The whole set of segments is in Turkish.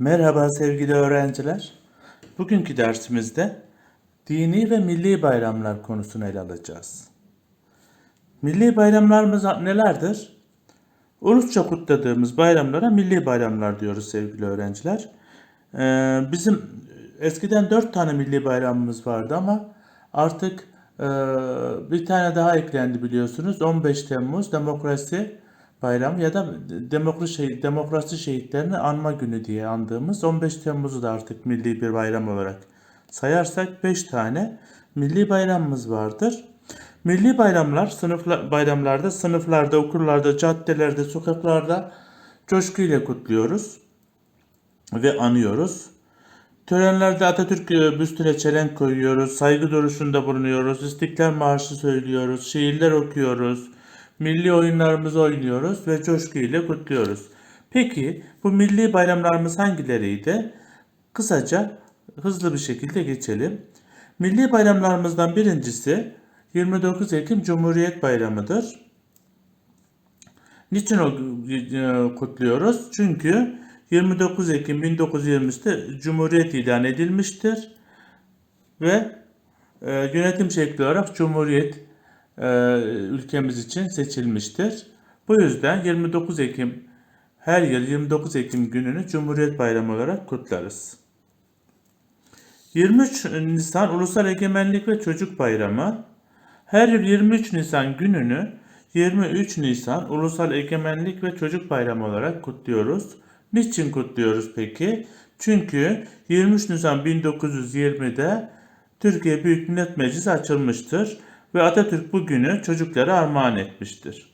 Merhaba sevgili öğrenciler. Bugünkü dersimizde dini ve milli bayramlar konusunu ele alacağız. Milli bayramlarımız nelerdir? Ulusça kutladığımız bayramlara milli bayramlar diyoruz sevgili öğrenciler. Ee, bizim eskiden dört tane milli bayramımız vardı ama artık e, bir tane daha eklendi biliyorsunuz. 15 Temmuz Demokrasi Bayramı ya da demokrasi, şehit, demokrasi şehitlerini anma günü diye andığımız 15 Temmuz'u da artık milli bir bayram olarak sayarsak 5 tane milli bayramımız vardır. Milli bayramlar sınıfla, bayramlarda, sınıflarda, okullarda, caddelerde, sokaklarda coşkuyla kutluyoruz ve anıyoruz. Törenlerde Atatürk e, büstüne çelenk koyuyoruz, saygı duruşunda bulunuyoruz, İstiklal Marşı söylüyoruz, şiirler okuyoruz, milli oyunlarımızı oynuyoruz ve coşkuyla kutluyoruz. Peki bu milli bayramlarımız hangileriydi? Kısaca hızlı bir şekilde geçelim. Milli bayramlarımızdan birincisi 29 Ekim Cumhuriyet Bayramı'dır. Niçin e, kutluyoruz? Çünkü 29 Ekim 1923'te Cumhuriyet ilan edilmiştir ve e, yönetim şekli olarak Cumhuriyet ülkemiz için seçilmiştir. Bu yüzden 29 Ekim her yıl 29 Ekim gününü Cumhuriyet Bayramı olarak kutlarız. 23 Nisan Ulusal Egemenlik ve Çocuk Bayramı. Her yıl 23 Nisan gününü 23 Nisan Ulusal Egemenlik ve Çocuk Bayramı olarak kutluyoruz. Niçin kutluyoruz peki? Çünkü 23 Nisan 1920'de Türkiye Büyük Millet Meclisi açılmıştır ve Atatürk bu günü çocuklara armağan etmiştir.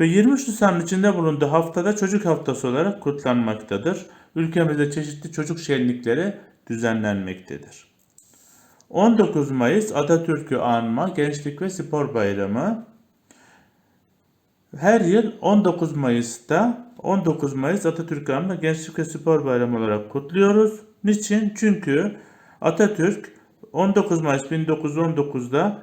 Ve 23 Nisan'ın içinde bulunduğu haftada çocuk haftası olarak kutlanmaktadır. Ülkemizde çeşitli çocuk şenlikleri düzenlenmektedir. 19 Mayıs Atatürk'ü anma Gençlik ve Spor Bayramı. Her yıl 19 Mayıs'ta 19 Mayıs Atatürk anma Gençlik ve Spor Bayramı olarak kutluyoruz. Niçin? Çünkü Atatürk 19 Mayıs 1919'da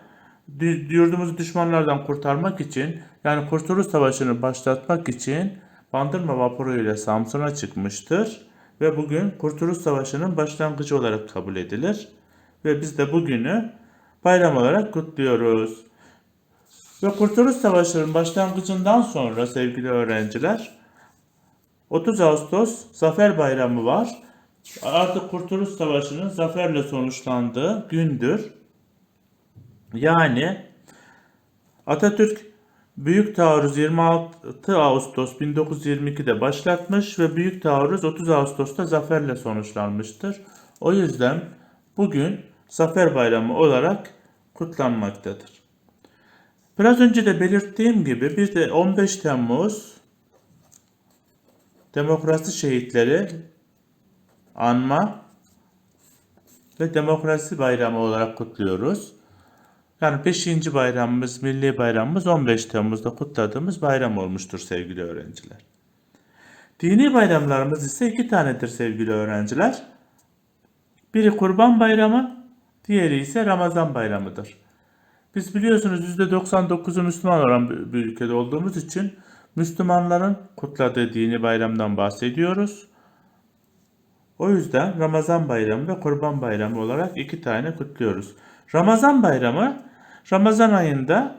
yurdumuzu düşmanlardan kurtarmak için yani Kurtuluş Savaşı'nı başlatmak için Bandırma vapuru ile Samsun'a çıkmıştır ve bugün Kurtuluş Savaşı'nın başlangıcı olarak kabul edilir ve biz de bugünü bayram olarak kutluyoruz. Ve Kurtuluş Savaşı'nın başlangıcından sonra sevgili öğrenciler 30 Ağustos Zafer Bayramı var. Artık Kurtuluş Savaşı'nın zaferle sonuçlandığı gündür. Yani Atatürk Büyük Taarruz 26 Ağustos 1922'de başlatmış ve Büyük Taarruz 30 Ağustos'ta zaferle sonuçlanmıştır. O yüzden bugün Zafer Bayramı olarak kutlanmaktadır. Biraz önce de belirttiğim gibi bir de 15 Temmuz Demokrasi Şehitleri Anma ve Demokrasi Bayramı olarak kutluyoruz. Yani 5. bayramımız, milli bayramımız 15 Temmuz'da kutladığımız bayram olmuştur sevgili öğrenciler. Dini bayramlarımız ise iki tanedir sevgili öğrenciler. Biri Kurban Bayramı, diğeri ise Ramazan Bayramı'dır. Biz biliyorsunuz %99'u Müslüman olan bir ülkede olduğumuz için Müslümanların kutladığı dini bayramdan bahsediyoruz. O yüzden Ramazan Bayramı ve Kurban Bayramı olarak iki tane kutluyoruz. Ramazan Bayramı Ramazan ayında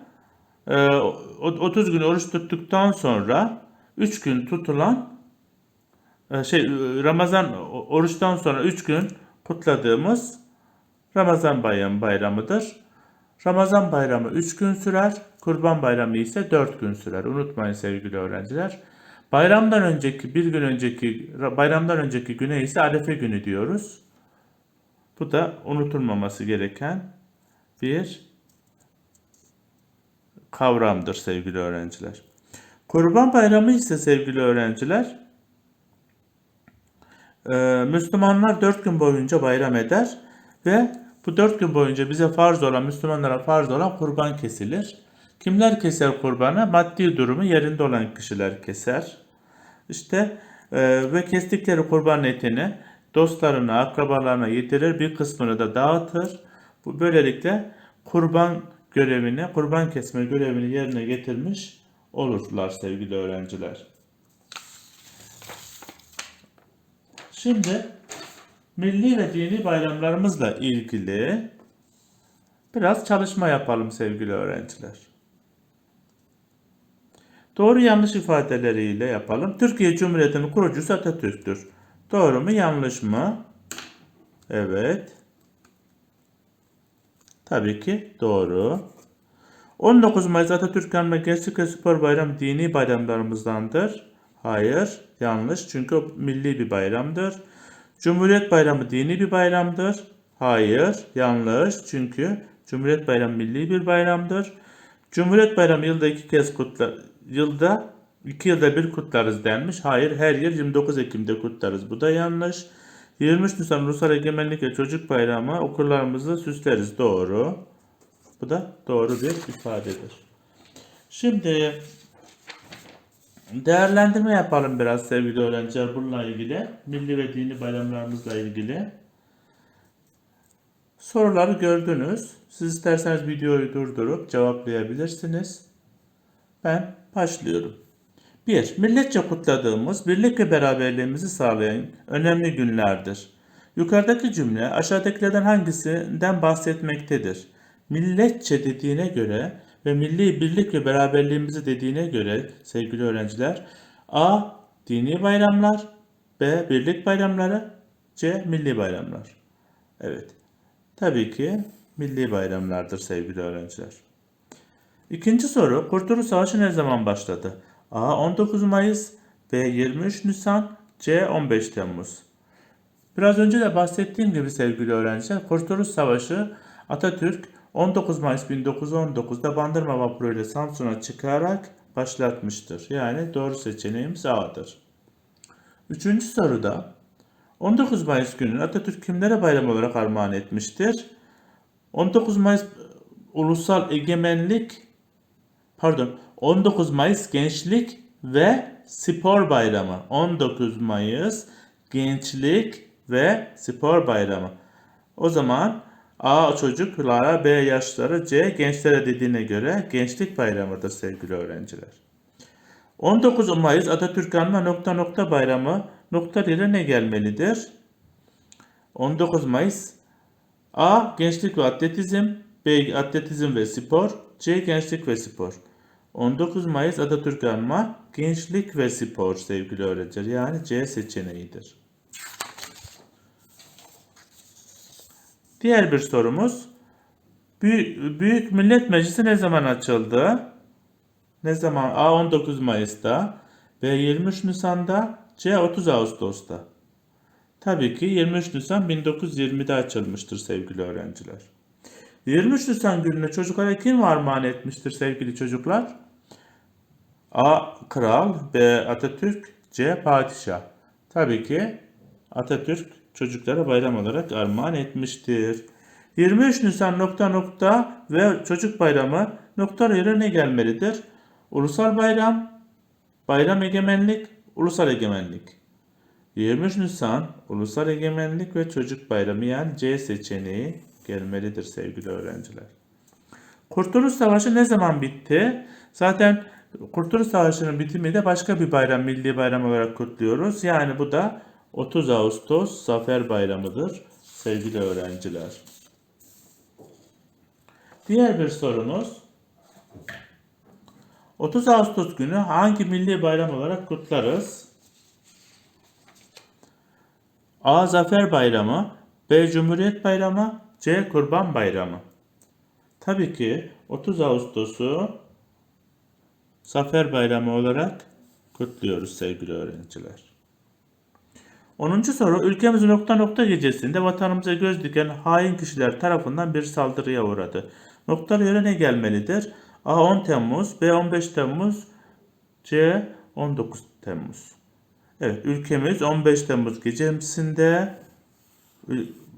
30 e, gün oruç tuttuktan sonra 3 gün tutulan e, şey Ramazan oruçtan sonra 3 gün kutladığımız Ramazan bayramı bayramıdır. Ramazan bayramı 3 gün sürer, Kurban bayramı ise 4 gün sürer. Unutmayın sevgili öğrenciler. Bayramdan önceki bir gün önceki bayramdan önceki güne ise Arefe günü diyoruz. Bu da unutulmaması gereken bir kavramdır sevgili öğrenciler. Kurban Bayramı ise sevgili öğrenciler e, Müslümanlar dört gün boyunca bayram eder ve bu dört gün boyunca bize farz olan, Müslümanlara farz olan kurban kesilir. Kimler keser kurbanı? Maddi durumu yerinde olan kişiler keser. İşte e, ve kestikleri kurban etini dostlarına, akrabalarına yedirir, bir kısmını da dağıtır. Bu böylelikle kurban görevini, kurban kesme görevini yerine getirmiş olurlar sevgili öğrenciler. Şimdi milli ve dini bayramlarımızla ilgili biraz çalışma yapalım sevgili öğrenciler. Doğru yanlış ifadeleriyle yapalım. Türkiye Cumhuriyeti'nin kurucusu Atatürk'tür. Doğru mu yanlış mı? Evet. Tabii ki doğru. 19 Mayıs Atatürk Anma Gençlik ve Spor Bayramı dini bayramlarımızdandır. Hayır, yanlış çünkü milli bir bayramdır. Cumhuriyet Bayramı dini bir bayramdır. Hayır, yanlış çünkü Cumhuriyet Bayramı milli bir bayramdır. Cumhuriyet Bayramı yılda iki kez kutla, yılda iki yılda bir kutlarız denmiş. Hayır, her yıl 29 Ekim'de kutlarız. Bu da yanlış. 23 Nisan Ulusal Egemenlik ve Çocuk Bayramı okullarımızı süsleriz. Doğru. Bu da doğru bir ifadedir. Şimdi değerlendirme yapalım biraz sevgili öğrenciler bununla ilgili. Milli ve dini bayramlarımızla ilgili. Soruları gördünüz. Siz isterseniz videoyu durdurup cevaplayabilirsiniz. Ben başlıyorum. 1. Milletçe kutladığımız birlik ve beraberliğimizi sağlayan önemli günlerdir. Yukarıdaki cümle aşağıdakilerden hangisinden bahsetmektedir? Milletçe dediğine göre ve milli birlik ve beraberliğimizi dediğine göre sevgili öğrenciler A. Dini bayramlar B. Birlik bayramları C. Milli bayramlar. Evet. Tabii ki milli bayramlardır sevgili öğrenciler. İkinci soru, Kurtuluş Savaşı ne zaman başladı? A. 19 Mayıs B. 23 Nisan C. 15 Temmuz Biraz önce de bahsettiğim gibi sevgili öğrenciler, Kurtuluş Savaşı Atatürk 19 Mayıs 1919'da Bandırma vapuru ile Samsun'a çıkarak başlatmıştır. Yani doğru seçeneğimiz A'dır. Üçüncü soruda 19 Mayıs günü Atatürk kimlere bayram olarak armağan etmiştir? 19 Mayıs Ulusal Egemenlik pardon 19 Mayıs Gençlik ve Spor Bayramı. 19 Mayıs Gençlik ve Spor Bayramı. O zaman A çocuklara, B yaşları, C gençlere dediğine göre Gençlik Bayramı'dır sevgili öğrenciler. 19 Mayıs Atatürk Anma nokta nokta bayramı nokta yerine ne gelmelidir? 19 Mayıs A. Gençlik ve atletizm B. Atletizm ve spor C. Gençlik ve spor 19 Mayıs Atatürk Anma Gençlik ve Spor sevgili öğrenciler. Yani C seçeneğidir. Diğer bir sorumuz. Büyük, Millet Meclisi ne zaman açıldı? Ne zaman? A 19 Mayıs'ta, B 23 Nisan'da, C 30 Ağustos'ta. Tabii ki 23 Nisan 1920'de açılmıştır sevgili öğrenciler. 23 Nisan gününe çocuklara kim armağan etmiştir sevgili çocuklar? A. Kral B. Atatürk C. Padişah. Tabii ki Atatürk çocuklara bayram olarak armağan etmiştir. 23 Nisan nokta nokta ve çocuk bayramı nokta yerine ne gelmelidir? Ulusal bayram, bayram egemenlik, ulusal egemenlik. 23 Nisan ulusal egemenlik ve çocuk bayramı yani C seçeneği gelmelidir sevgili öğrenciler. Kurtuluş Savaşı ne zaman bitti? Zaten Kurtuluş Savaşı'nın bitimi de başka bir bayram, milli bayram olarak kutluyoruz. Yani bu da 30 Ağustos Zafer Bayramı'dır sevgili öğrenciler. Diğer bir sorumuz 30 Ağustos günü hangi milli bayram olarak kutlarız? A. Zafer Bayramı B. Cumhuriyet Bayramı C. Kurban Bayramı Tabii ki 30 Ağustos'u Zafer Bayramı olarak kutluyoruz sevgili öğrenciler. 10. soru ülkemiz nokta nokta gecesinde vatanımıza göz diken hain kişiler tarafından bir saldırıya uğradı. Noktalı yere ne gelmelidir? A 10 Temmuz, B 15 Temmuz, C 19 Temmuz. Evet ülkemiz 15 Temmuz gecesinde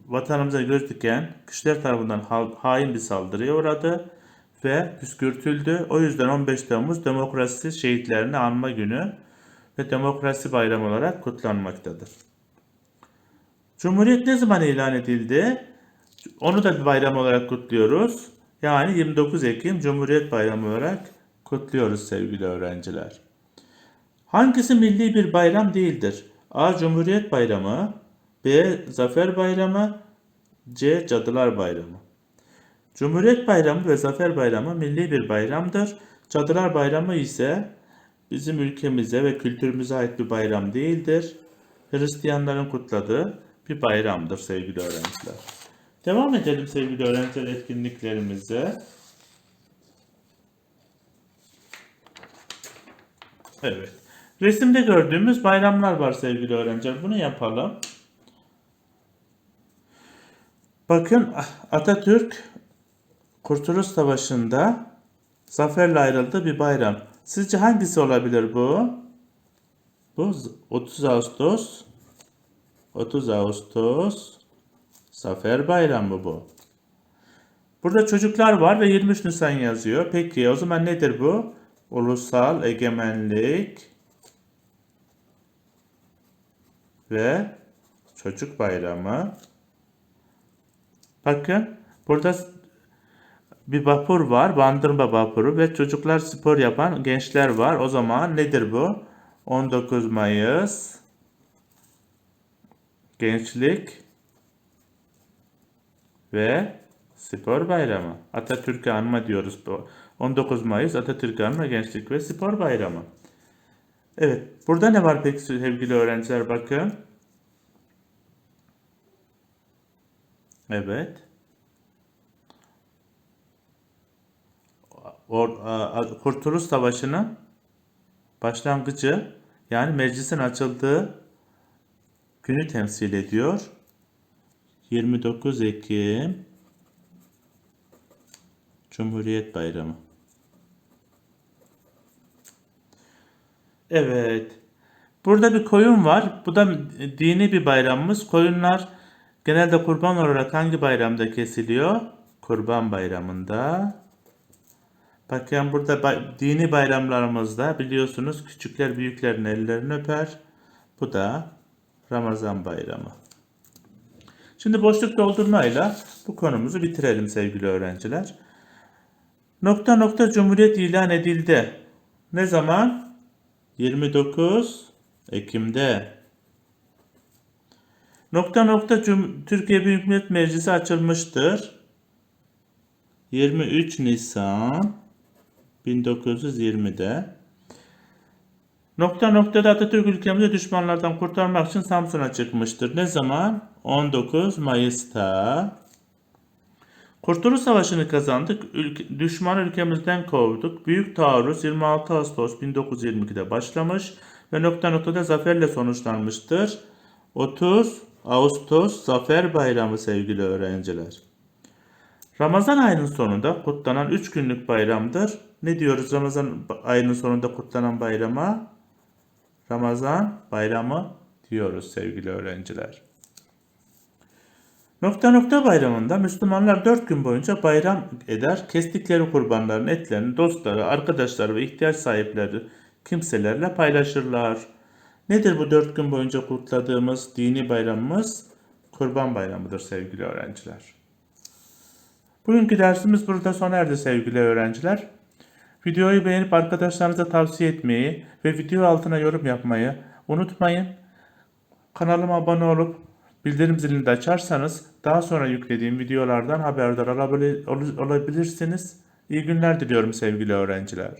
vatanımıza göz diken kişiler tarafından hain bir saldırıya uğradı ve püskürtüldü. O yüzden 15 Temmuz demokrasi şehitlerini anma günü ve demokrasi bayramı olarak kutlanmaktadır. Cumhuriyet ne zaman ilan edildi? Onu da bir bayram olarak kutluyoruz. Yani 29 Ekim Cumhuriyet Bayramı olarak kutluyoruz sevgili öğrenciler. Hangisi milli bir bayram değildir? A. Cumhuriyet Bayramı B. Zafer Bayramı C. Cadılar Bayramı Cumhuriyet Bayramı ve Zafer Bayramı milli bir bayramdır. Cadılar Bayramı ise bizim ülkemize ve kültürümüze ait bir bayram değildir. Hristiyanların kutladığı bir bayramdır sevgili öğrenciler. Devam edelim sevgili öğrenciler etkinliklerimize. Evet. Resimde gördüğümüz bayramlar var sevgili öğrenciler. Bunu yapalım. Bakın Atatürk Kurtuluş Savaşı'nda zaferle ayrıldığı bir bayram. Sizce hangisi olabilir bu? Bu 30 Ağustos 30 Ağustos Zafer Bayramı bu. Burada çocuklar var ve 23 Nisan yazıyor. Peki o zaman nedir bu? Ulusal Egemenlik ve Çocuk Bayramı. Bakın burada bir vapur var, bandırma vapuru ve çocuklar spor yapan gençler var. O zaman nedir bu? 19 Mayıs Gençlik ve Spor Bayramı. Atatürk'ü anma diyoruz bu. 19 Mayıs Atatürk'ü anma Gençlik ve Spor Bayramı. Evet, burada ne var peki sevgili öğrenciler bakın. Evet. Or- a- Kurtuluş Savaşı'nın başlangıcı yani meclisin açıldığı günü temsil ediyor. 29 Ekim Cumhuriyet Bayramı. Evet. Burada bir koyun var. Bu da dini bir bayramımız. Koyunlar genelde kurban olarak hangi bayramda kesiliyor? Kurban Bayramı'nda. Bakın burada bay- dini bayramlarımızda biliyorsunuz küçükler büyüklerin ellerini öper. Bu da Ramazan Bayramı. Şimdi boşluk doldurmayla bu konumuzu bitirelim sevgili öğrenciler. Nokta nokta Cumhuriyet ilan edildi. Ne zaman? 29 Ekim'de. Nokta nokta Cum- Türkiye Büyük Millet Meclisi açılmıştır. 23 Nisan 1920'de. Nokta noktada Atatürk ülkemizi düşmanlardan kurtarmak için Samsun'a çıkmıştır. Ne zaman? 19 Mayıs'ta. Kurtuluş Savaşı'nı kazandık. Ülke, düşmanı ülkemizden kovduk. Büyük taarruz 26 Ağustos 1922'de başlamış ve nokta noktada zaferle sonuçlanmıştır. 30 Ağustos Zafer Bayramı sevgili öğrenciler. Ramazan ayının sonunda kutlanan 3 günlük bayramdır. Ne diyoruz Ramazan ayının sonunda kutlanan bayrama? Ramazan bayramı diyoruz sevgili öğrenciler. Nokta nokta bayramında Müslümanlar 4 gün boyunca bayram eder. Kestikleri kurbanların etlerini dostları, arkadaşları ve ihtiyaç sahipleri kimselerle paylaşırlar. Nedir bu 4 gün boyunca kutladığımız dini bayramımız? Kurban bayramıdır sevgili öğrenciler. Bugünkü dersimiz burada sona erdi sevgili öğrenciler. Videoyu beğenip arkadaşlarınıza tavsiye etmeyi ve video altına yorum yapmayı unutmayın. Kanalıma abone olup bildirim zilini de açarsanız daha sonra yüklediğim videolardan haberdar olabili- olabilirsiniz. İyi günler diliyorum sevgili öğrenciler.